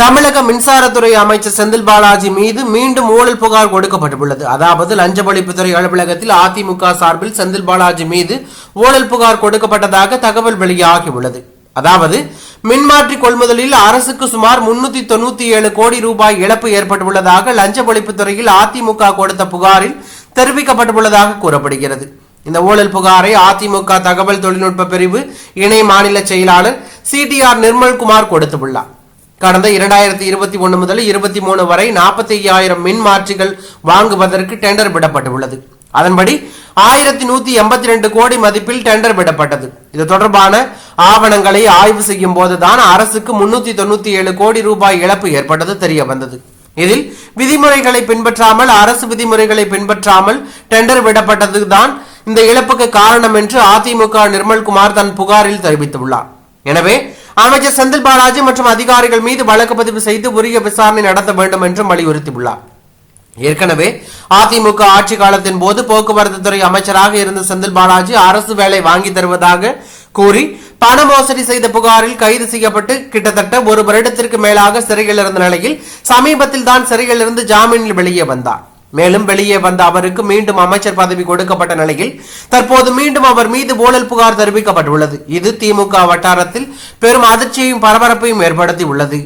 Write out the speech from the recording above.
தமிழக மின்சாரத்துறை அமைச்சர் செந்தில் பாலாஜி மீது மீண்டும் ஊழல் புகார் கொடுக்கப்பட்டுள்ளது. அதாவது லஞ்ச ஒழிப்புத்துறை அலுவலகத்தில் அதிமுக சார்பில் செந்தில் பாலாஜி மீது ஊழல் புகார் கொடுக்கப்பட்டதாக தகவல் வெளியாகியுள்ளது. அதாவது மின்மாற்றி கொள்முதலில் அரசுக்கு சுமார் முன்னூத்தி தொண்ணூத்தி ஏழு கோடி ரூபாய் இழப்பு ஏற்பட்டுள்ளதாக லஞ்ச ஒழிப்புத்துறையில் அதிமுக கொடுத்த புகாரில் தெரிவிக்கப்பட்டுள்ளதாக கூறப்படுகிறது. இந்த ஊழல் புகாரை அதிமுக தகவல் தொழில்நுட்ப பிரிவு இணை மாநில செயலாளர் சிடிஆர் நிர்மல்குமார் கொடுத்துள்ளார். கடந்த இரண்டாயிரத்தி இருபத்தி ஒன்று முதல் இருபத்தி மூணு வரை நாற்பத்தி ஐயாயிரம் மின் மாற்றிகள் வாங்குவதற்கு டெண்டர் விடப்பட்டுள்ளது. அதன்படி ஆயிரத்தி நூத்தி எண்பத்தி ரெண்டு கோடி மதிப்பில் டெண்டர் விடப்பட்டது. இது தொடர்பான ஆவணங்களை ஆய்வு செய்யும் போதுதான் அரசுக்கு முன்னூத்தி தொண்ணூத்தி ஏழு கோடி ரூபாய் இழப்பு ஏற்பட்டது தெரிய வந்தது இதில் விதிமுறைகளை பின்பற்றாமல் அரசு விதிமுறைகளை பின்பற்றாமல் டெண்டர் விடப்பட்டதுதான் இந்த இழப்புக்கு காரணம் என்று அதிமுக நிர்மல்குமார் தன் புகாரில் தெரிவித்துள்ளார். எனவே அமைச்சர் செந்தில் பாலாஜி மற்றும் அதிகாரிகள் மீது வழக்கு பதிவு செய்து உரிய விசாரணை நடத்த வேண்டும் என்றும் வலியுறுத்தியுள்ளார். ஏற்கனவே அதிமுக ஆட்சி காலத்தின் போது போக்குவரத்து துறை அமைச்சராக இருந்த செந்தில் பாலாஜி அரசு வேலை வாங்கி தருவதாக கூறி பண மோசடி செய்த புகாரில் கைது செய்யப்பட்டு கிட்டத்தட்ட ஒரு வருடத்திற்கு மேலாக சிறையில் இருந்த நிலையில் சமீபத்தில் தான் சிறையில் இருந்து ஜாமீனில் வெளியே வந்தார். மேலும் வெளியே வந்த அவருக்கு மீண்டும் அமைச்சர் பதவி கொடுக்கப்பட்ட நிலையில் தற்போது மீண்டும் அவர் மீது ஊழல் புகார் தெரிவிக்கப்பட்டுள்ளது. இது திமுக வட்டாரத்தில் பெரும் அதிர்ச்சியையும் பரபரப்பையும் ஏற்படுத்தி உள்ளது